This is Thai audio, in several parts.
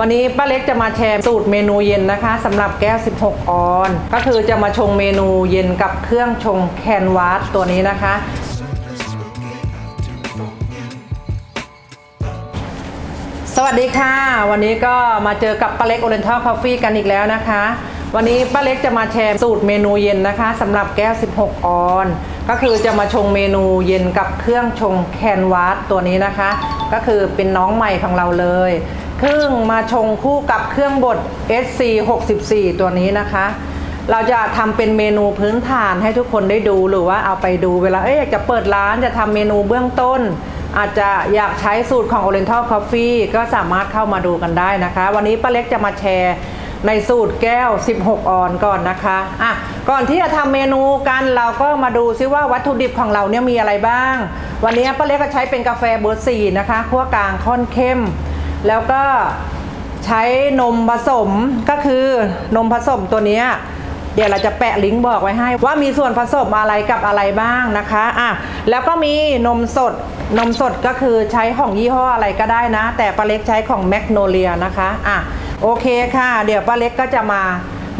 วันนี้ป้าเล็กจะมาแชร์สูตรเมนูเย็นนะคะสำหรับแก้ว 16 ออน ก็คือจะมาชงเมนูเย็นกับเครื่องชงแคนวาสตัวนี้นะคะ สวัสดีค่ะ วันนี้ก็มาเจอกับป้าเล็กโอเรนทัลคอฟฟี่กันอีกแล้วนะคะ วันนี้ป้าเล็กจะมาแชร์สูตรเมนูเย็นนะคะสำหรับแก้ว 16 ออน ก็คือจะมาชงเมนูเย็นกับเครื่องชงแคนวาสตัวนี้นะคะ ก็คือเป็นน้องใหม่ของเราเลย ครื่องมาชงคู่กับเครื่องบด SC 64 ตัวนี้นะคะ เราจะทำเป็นเมนูพื้นฐานให้ทุกคนได้ดูหรือว่าเอาไปดูเวลาเอ๊ะอยากจะเปิดร้านจะทำเมนูเบื้องต้น อาจจะอยากใช้สูตรของ Oriental Coffee ก็สามารถเข้ามาดูกันได้นะคะ วันนี้ป้าเล็กจะมาแชร์ในสูตรแก้ว 16 ออนก่อนนะคะ อะ ก่อนที่จะทำเมนูกันเราก็มาดูซิว่าวัตถุดิบของเราเนี่ยมีอะไรบ้าง วันนี้ป้าเล็กก็ใช้เป็นกาแฟเบอร์สี่นะคะคั่วกลางค่อนเข้ม แล้วก็ใช้นมผสมก็คือนมผสมตัวนี้เดี๋ยวเราจะแปะลิงก์บอกไว้ให้ ว่ามีส่วนผสมอะไรกับอะไรบ้างนะคะอะแล้วก็มีนมสดนมสดก็คือใช้ของยี่ห้ออะไรก็ได้นะ แต่ป้าเล็กใช้ของแมกโนเลียนะคะอะโอเคค่ะ เดี๋ยวป้าเล็กก็จะมา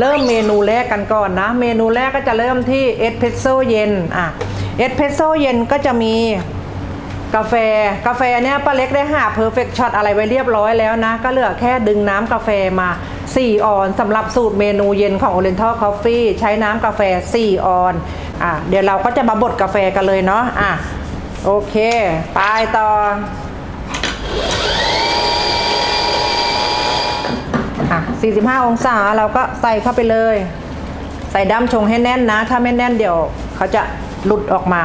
เริ่มเมนูแรกกันก่อนนะ เมนูแรกก็จะเริ่มที่เอสเพรสโซเย็นอะเอสเพรสโซเย็นก็จะมี กาแฟกาแฟเนี่ยป้าเล็กได้หา perfect shot อะไรไว้เรียบร้อยแล้วนะ ก็เหลือแค่ดึงน้ำกาแฟมา 4 ออนสำหรับสูตรเมนูเย็นของ Oriental Coffee ใช้น้ำกาแฟ 4 ออนอะเดี๋ยวเราก็จะมาบดกาแฟกันเลยเนาะอะโอเค ไปต่ออะ45 องศาเราก็ใส่เข้าไปเลย ใส่ด้ามชงให้แน่นนะ ถ้าไม่แน่นเดี๋ยวเขาจะหลุดออกมา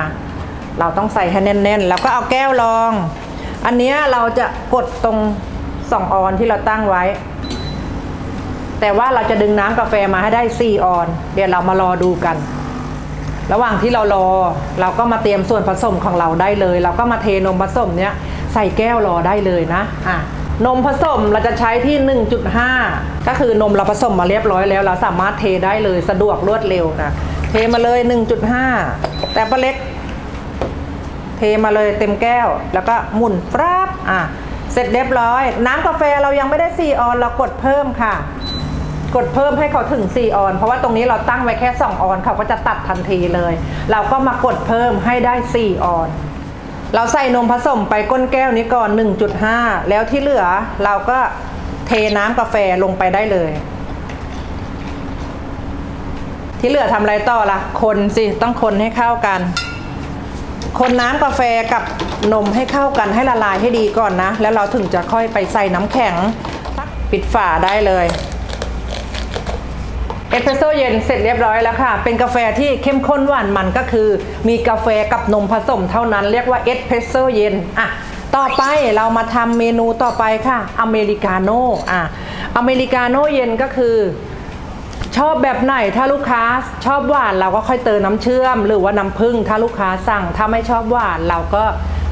เราต้องใส่ให้แน่นๆ แล้วก็เอาแก้วรอง อันนี้เราจะกดตรงสองออนที่เราตั้งไว้ แต่ว่าเราจะดึงน้ำกาแฟมาให้ได้4ออน เดี๋ยวเรามารอดูกัน ระหว่างที่เรารอ เราก็มาเตรียมส่วนผสมของเราได้เลย เราก็มาเทนมผสมเนี้ยใส่แก้วรอได้เลยนะอะนมผสมเราจะใช้ที่ 1.5 ก็คือนมเราผสมมาเรียบร้อยแล้ว เราสามารถเทได้เลยสะดวกรวดเร็วนะเทมาเลย 1.5 แต่ป้าเล็ก มาเลยเต็มแก้ว แล้วก็หมุนปราบอะเสร็จเรียบร้อย น้ำกาแฟเรายังไม่ได้ 4 ออนเรากดเพิ่มค่ะ กดเพิ่มให้เขาถึง 4 ออน เพราะว่าตรงนี้เราตั้งไว้แค่ 2 ออนเขาก็จะตัดทันทีเลย เราก็มากดเพิ่มให้ได้ 4 ออน เราใส่นมผสมไปก้นแก้วนี้ก่อน 1.5 แล้วที่เหลือเราก็เทน้ำกาแฟลงไปได้เลย ที่เหลือทำอะไรต่อล่ะ คนสิต้องคนให้เข้ากัน คนน้ำกาแฟกับนมให้เข้ากันให้ละลายให้ดีก่อนนะ แล้วเราถึงจะค่อยไปใส่น้ำแข็ง ปิดฝาได้เลยเอสเปรสโซเย็นเสร็จเรียบร้อยแล้วค่ะ เป็นกาแฟที่เข้มข้นหวานมันก็คือ มีกาแฟกับนมผสมเท่านั้นเรียกว่าเอสเพรสโซเย็นอะต่อไปเรามาทำเมนูต่อไปค่ะอเมริกาโน่อะอเมริกาโน่เย็นก็คือ ชอบแบบไหนถ้าลูกค้าชอบหวานเราก็ค่อยเติมน้ำเชื่อม หรือว่าน้ำผึ้งถ้าลูกค้าสั่ง ถ้าไม่ชอบหวานเราก็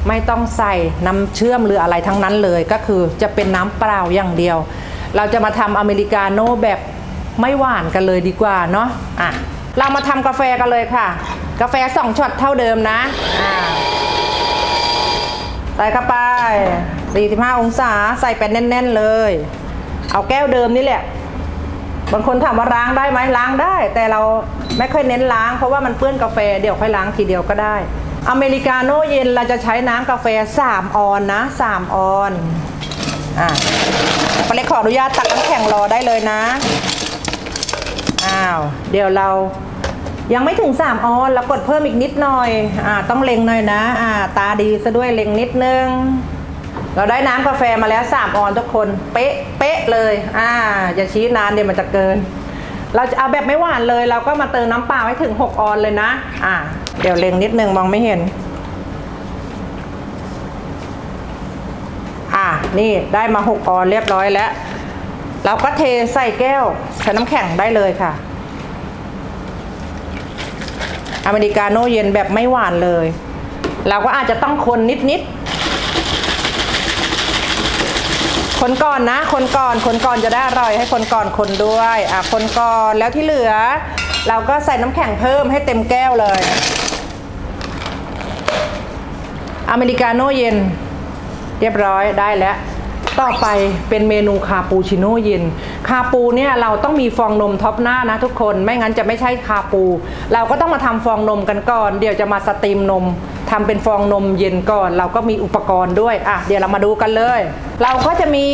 ไม่ต้องใส่น้ำเชื่อมหรืออะไรทั้งนั้นเลย ก็คือจะเป็นน้ำเปล่าอย่างเดียว เราจะมาทำอเมริกาโน่แบบไม่หวานกันเลยดีกว่าเนาะอะเรามาทำกาแฟกันเลยค่ะ กาแฟสองช็อตเท่าเดิมนะอ่าใส่เข้าไป 45 องศาใส่ไปแน่น ๆ เลย เอาแก้วเดิมนี่แหละ บางคนถามว่าล้างได้ไหมล้างได้ แต่เราไม่ค่อยเน้นล้าง เพราะว่ามันเปื้อนกาแฟเดี๋ยวค่อยล้างทีเดียวก็ได้ อเมริกาโน่เย็นเราจะใช้น้ำกาแฟ 3 ออนนะ 3 ออนอะปเล็กขออนุญาตตักน้ำแข็งรอได้เลยนะอ้าวเดี๋ยวเรายังไม่ถึง 3 ออนเรากดเพิ่มอีกนิดหน่อยอ่าต้องเล็งหน่อยนะอ่าตาดีซะด้วยเล็งนิดนึง เราได้น้ำกาแฟมาแล้ว 3 ออนทุกคนเป๊ะเป๊ะเลย อ่า อย่าชี้นานเดี๋ยวมันจะเกิน เราจะเอาแบบไม่หวานเลย เราก็มาเติมน้ำเปล่าให้ถึง 6 ออนเลยนะ อ่า เดี๋ยวเล็งนิดนึงมองไม่เห็น อ่านี่ได้มา 6 ออนเรียบร้อยแล้ว เราก็เทใส่แก้วใส่น้ำแข็งได้เลยค่ะ อเมริกาโน่เย็นแบบไม่หวานเลย เราก็อาจจะต้องคนนิดๆ คนก่อนนะ คนก่อนคนก่อนจะได้อร่อยให้คนก่อนคนด้วยอะคนก่อนแล้วที่เหลือ เราก็ใส่น้ำแข็งเพิ่มให้เต็มแก้วเลย อเมริกาโน่เย็น เรียบร้อยได้แล้วต่อไปเป็นเมนูคาปูชิโน่เย็น คาปูเนี่ยเราต้องมีฟองนมท็อปหน้านะทุกคน ไม่งั้นจะไม่ใช่คาปู เราก็ต้องมาทำฟองนมกันก่อน เดี๋ยวจะมาสตรีมนม ทำเป็นฟองนมเย็นก่อน เราก็มีอุปกรณ์ด้วยอะเดี๋ยวเรามาดูกันเลย เราก็จะมี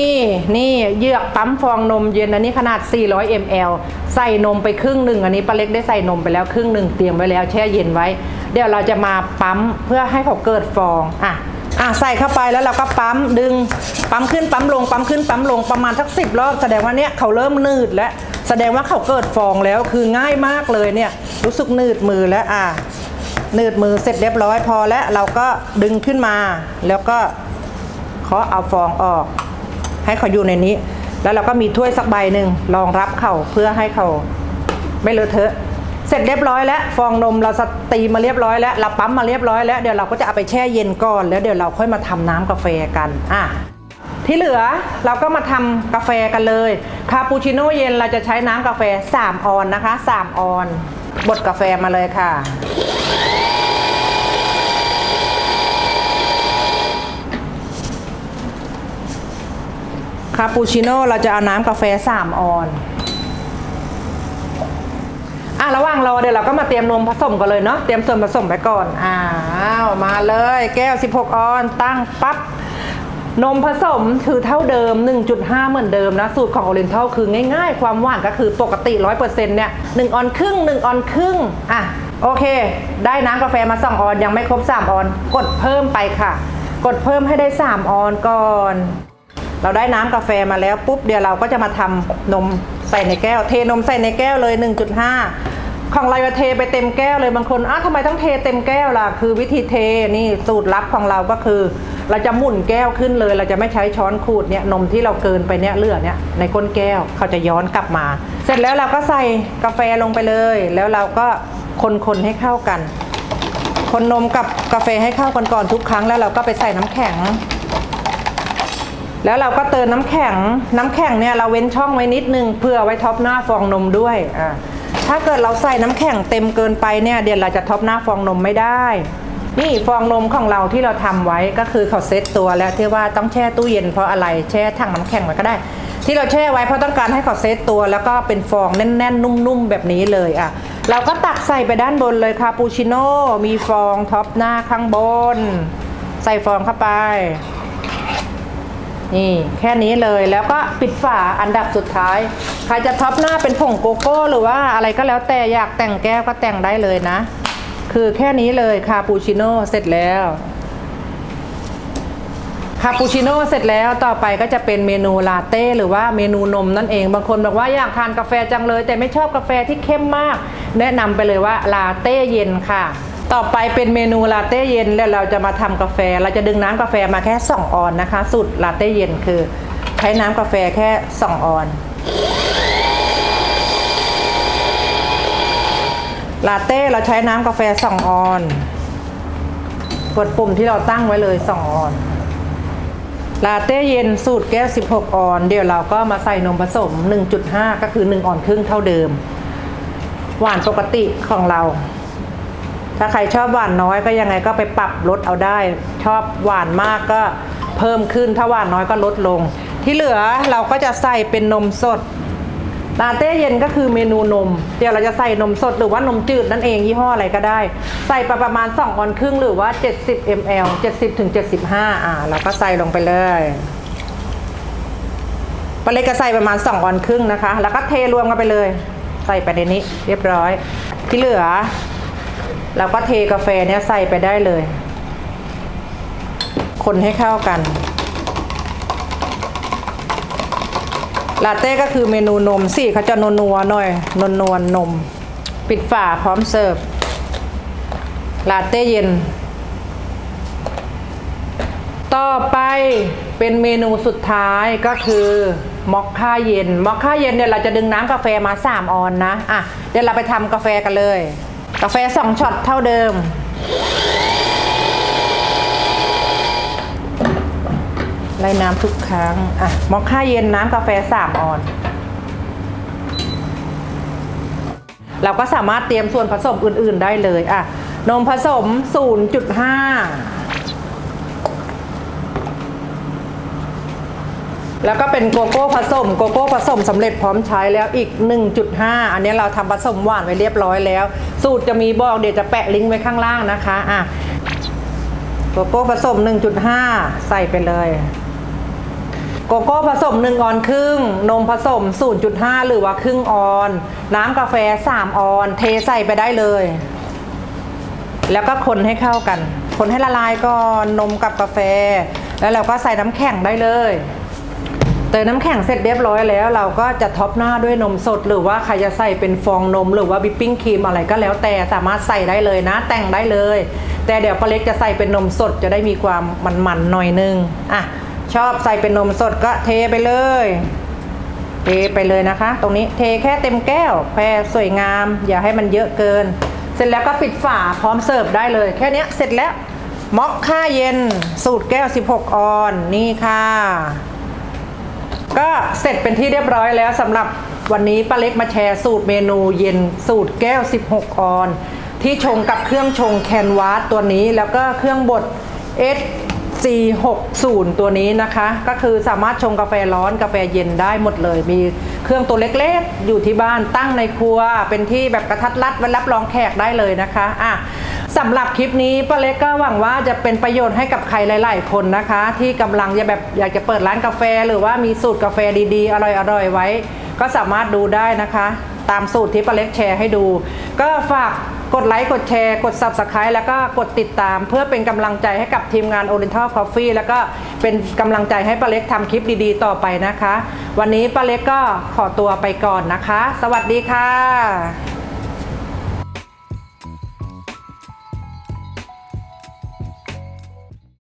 นี่เหยือกปั๊มฟองนมเย็นอันนี้ขนาด 400 ml ใส่นมไปครึ่งหนึ่งอันนี้ป้าเล็กได้ใส่นมไปแล้วครึ่งหนึ่งเตรียมไว้แล้วแช่เย็นไว้ เดี๋ยวเราจะมาปั๊มเพื่อให้เขาเกิดฟองอะอะใส่เข้าไปแล้วเราก็ปั๊มดึงปั๊มขึ้นปั๊มลงปั๊มขึ้นปั๊มลงประมาณสักสิบรอบแสดงว่าเนี้ยเขาเริ่มนืดแล้วแสดงว่าเขาเกิดฟองแล้วคือง่ายมากเลยเนี่ยรู้สึกนืดมือแล้วอะ หนืดมือเสร็จเรียบร้อยพอแล้วเราก็ดึงขึ้นมา แล้วก็เคาะเอาฟองออก ให้เขาอยู่ในนี้ แล้วเราก็มีถ้วยสักใบหนึ่งรองรับเขาเพื่อให้เขาไม่เลอะเทอะ เสร็จเรียบร้อยแล้วฟองนมเราสตรีมมาเรียบร้อยแล้วเราปั๊มมาเรียบร้อยแล้วเดี๋ยวเราก็จะเอาไปแช่เย็นก่อน แล้วเดี๋ยวเราค่อยมาทำน้ำกาแฟกันอะที่เหลือเราก็มาทำกาแฟกันเลยคาปูชิโน่เย็นเราจะใช้น้ำกาแฟ 3 ออนนะคะ 3 ออนบดกาแฟมาเลยค่ะ คาปูชิโน่เราจะเอาน้ำกาแฟ3ออนอะระหว่างรอเดี๋ยวเราก็มาเตรียมนมผสมกันเลยเนาะเตรียมส่วนผสมไปก่อนอ้าวมาเลย แก้ว 16 ออนตั้งปั๊บนมผสมคือเท่าเดิม 1.5 เหมือนเดิมนะ สูตรของ Oriental คือง่ายๆ ความหวานก็คือปกติ 100%เนี่ย1ออนครึ่ง 1 ออนครึ่ง อะ โอเค ได้น้ำกาแฟมา 2 ออน ยังไม่ครบ 3 ออน กดเพิ่มไปค่ะ กดเพิ่มให้ได้ 3 ออนก่อน เราได้น้ำกาแฟมาแล้วปุ๊บเดี๋ยวเราก็จะมาทำนมใส่ในแก้ว เทนมใส่ในแก้วเลย 1.5 ของเราเทไปเต็มแก้วเลยบางคนอ้าวทำไมต้องเทเต็มแก้วล่ะคือวิธีเทนี่สูตรลับของเราก็คือ เราจะหมุนแก้วขึ้นเลย เราจะไม่ใช้ช้อนขูดเนี่ยนมที่เราเกินไปเนี่ยเลือดเนี่ยในก้นแก้วเขาจะย้อนกลับมา เสร็จแล้วเราก็ใส่กาแฟลงไปเลย แล้วเราก็คนๆให้เข้ากัน คนนมกับกาแฟให้เข้ากันก่อนทุกครั้งแล้วเราก็ไปใส่น้ำแข็ง แล้วเราก็เติมน้ำแข็ง น้ำแข็งเนี่ยเราเว้นช่องไว้นิดนึงเพื่อไว้ท็อปหน้าฟองนมด้วยอ่าถ้าเกิดเราใส่น้ำแข็งเต็มเกินไปเนี่ยเดี๋ยวเราจะท็อปหน้าฟองนมไม่ได้ นี่ฟองนมของเราที่เราทำไว้ก็คือเขาเซตตัวแล้วที่ว่าต้องแช่ตู้เย็นเพราะอะไรแช่ถังน้ำแข็งไว้ก็ได้ ที่เราแช่ไว้เพราะต้องการให้เขาเซตตัวแล้วก็เป็นฟองแน่นๆ นุ่มๆแบบนี้เลยอะเราก็ตักใส่ไปด้านบนเลยคาปูชิโน่มีฟองท็อปหน้าข้างบน ใส่ฟองเข้าไป นี่แค่นี้เลยแล้วก็ปิดฝาอันดับสุดท้าย ใครจะท็อปหน้าเป็นผงโกโก้หรือว่าอะไรก็แล้วแต่อยากแต่งแก้วก็แต่งได้เลยนะ คือแค่นี้เลยคาปูชิโน่เสร็จแล้วคาปูชิโน่เสร็จแล้วต่อไปก็จะเป็นเมนูลาเต้หรือว่าเมนูนมนั่นเองบางคนบอกว่าอยากทานกาแฟจังเลย แต่ไม่ชอบกาแฟที่เข้มมาก แนะนำไปเลยว่าลาเต้เย็นค่ะ ต่อไปเป็นเมนูลาเต้เย็นแล้วเราจะมาทำกาแฟ เราจะดึงน้ำกาแฟมาแค่ 2 ออนนะคะ สูตรลาเต้เย็นคือ ใช้น้ำกาแฟแค่ 2 ออน ลาเต้เราใช้น้ำกาแฟ 2 ออน กดปุ่มที่เราตั้งไว้เลย 2 ออนลาเต้เย็นสูตรแก้ว 16 ออน เดี๋ยวเราก็มาใส่นมผสม 1.5 ก็คือ 1 ออนครึ่งเท่าเดิม หวานปกติของเรา ถ้าใครชอบหวานน้อยก็ยังไงก็ไปปรับลดเอาได้ ชอบหวานมากก็เพิ่มขึ้นถ้าหวานน้อยก็ลดลง ที่เหลือเราก็จะใส่เป็นนมสดลาเต้เย็นก็คือเมนูนม เดี๋ยวเราจะใส่นมสดหรือว่านมจืดนั่นเองยี่ห้ออะไรก็ได้ ใส่ไปประมาณ 2 ออนครึ่งหรือว่า 70 ml 70ถึง75 อ่าเราก็ใส่ลงไปเลยปลาเล็กก็ใส่ประมาณ 2 ออนครึ่งนะคะ แล้วก็เทรวมกันไปเลย ใส่ไปในนี้เรียบร้อย ที่เหลือ เราก็เทกาแฟเนี่ยใส่ไปได้เลย คนให้เข้ากันลาเต้ก็คือเมนูนมสิเขาจะนัวหน่อยนวลนวลนม ปิดฝาพร้อมเสิร์ฟลาเต้เย็น ต่อไปเป็นเมนูสุดท้ายก็คือมอคค่าเย็นมอคค่าเย็นเนี่ยเราจะดึงน้ำกาแฟมา 3 ออนนะอะเดี๋ยวเราไปทำกาแฟกันเลย กาแฟสองช็อตเท่าเดิม ไล่น้ำทุกครั้ง อะ มอคค่าเย็นน้ำกาแฟสามออน เราก็สามารถเตรียมส่วนผสมอื่น ๆ ได้เลย อะ นมผสม 0.5 แล้วก็เป็นโกโก้ผสมโกโก้ผสมสำเร็จพร้อมใช้แล้วอีก 1.5 อันนี้เราทำผสมหวานไว้เรียบร้อยแล้ว สูตรจะมีบอกเดี๋ยวจะแปะลิงก์ไว้ข้างล่างนะคะอะโกโก้ผสม 1.5 ใส่ไปเลยโกโก้ผสม 1 ออนครึ่ง นมผสม 0.5 หรือว่าครึ่งออน น้ำกาแฟ 3 ออน เทใส่ไปได้เลย แล้วก็คนให้เข้ากัน คนให้ละลายก่อนนมกับกาแฟ แล้วเราก็ใส่น้ำแข็งได้เลย เติมน้ำแข็งเสร็จเรียบร้อยแล้ว เราก็จะท็อปหน้าด้วยนมสด หรือว่าใครจะใส่เป็นฟองนม หรือว่าบิปปิ้งครีมอะไรก็แล้วแต่สามารถใส่ได้เลยนะ แต่งได้เลย แต่เดี๋ยวป้าเล็กจะใส่เป็นนมสดจะได้มีความมันๆหน่อยนึงอะชอบใส่เป็นนมสดก็เทไปเลย เทไปเลยนะคะ ตรงนี้เทแค่เต็มแก้วแพรสวยงาม อย่าให้มันเยอะเกิน เสร็จแล้วก็ปิดฝาพร้อมเสิร์ฟได้เลย แค่นี้เสร็จแล้วม็อกค่าเย็นสูตรแก้ว 16 ออน นี่ค่ะ ก็เสร็จเป็นที่เรียบร้อยแล้วสำหรับวันนี้ป้าเล็กมาแชร์สูตรเมนูเย็นสูตรแก้ว 16 ออน ที่ชงกับเครื่องชงแคนวาสตัวนี้แล้วก็เครื่องบด S G60 ตัวนี้นะคะ ก็คือสามารถชงกาแฟร้อนกาแฟเย็นได้หมดเลย มีเครื่องตัวเล็กๆ อยู่ที่บ้านตั้งในครัว เป็นที่แบบกระทัดรัดไว้รับรองแขกได้เลยนะคะอะสำหรับคลิปนี้ป้าเล็กก็หวังว่าจะเป็นประโยชน์ให้กับใครหลาย ๆ คนนะคะ ที่กำลังจะแบบอยากจะเปิดร้านกาแฟ หรือว่ามีสูตรกาแฟดีๆ อร่อยๆไว้ ก็สามารถดูได้นะคะ ตามสูตรที่ป้าเล็กแชร์ให้ดู ก็ฝากกดไลค์ กดแชร์ กด Subscribe แล้วก็กดติดตาม เพื่อเป็นกำลังใจให้กับทีมงาน Oriental Coffee แล้วก็เป็นกำลังใจให้ป้าเล็กทำคลิปดีๆ ต่อไปนะคะ วันนี้ป้าเล็กก็ขอตัวไปก่อนนะคะ สวัสดีค่ะ